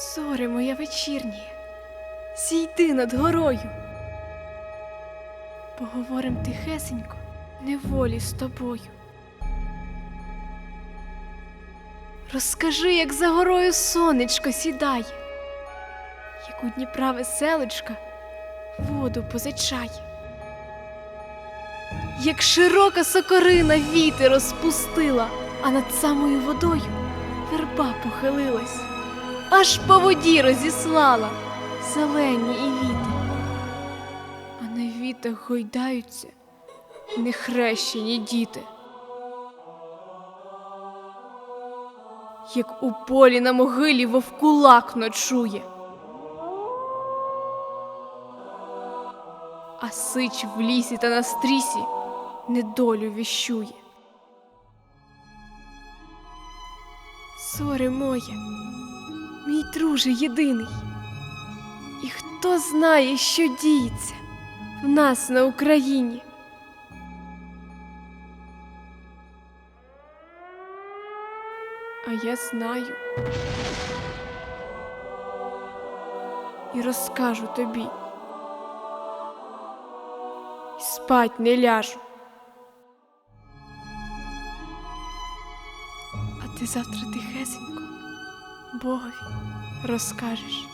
Зоре моя вечірнє, зійди над горою. Поговорим тихесенько, неволі з тобою. Розкажи, як за горою сонечко сідає, як у Дніпра веселочка воду позичає, як широка сокорина віти розпустила, а над самою водою верба похилилась, аж по воді розіслала зелені і віти, а на вітах гойдаються нехрещені діти. Як у полі на могилі вовкулак ночує. А сич в лісі та на стрісі недолю віщує. Соре моє, мій друже єдиний. І хто знає, що діється в нас на Україні? А я знаю і розкажу тобі. І спать не ляжу. А ти завтра тихесенько Богові розкажеш.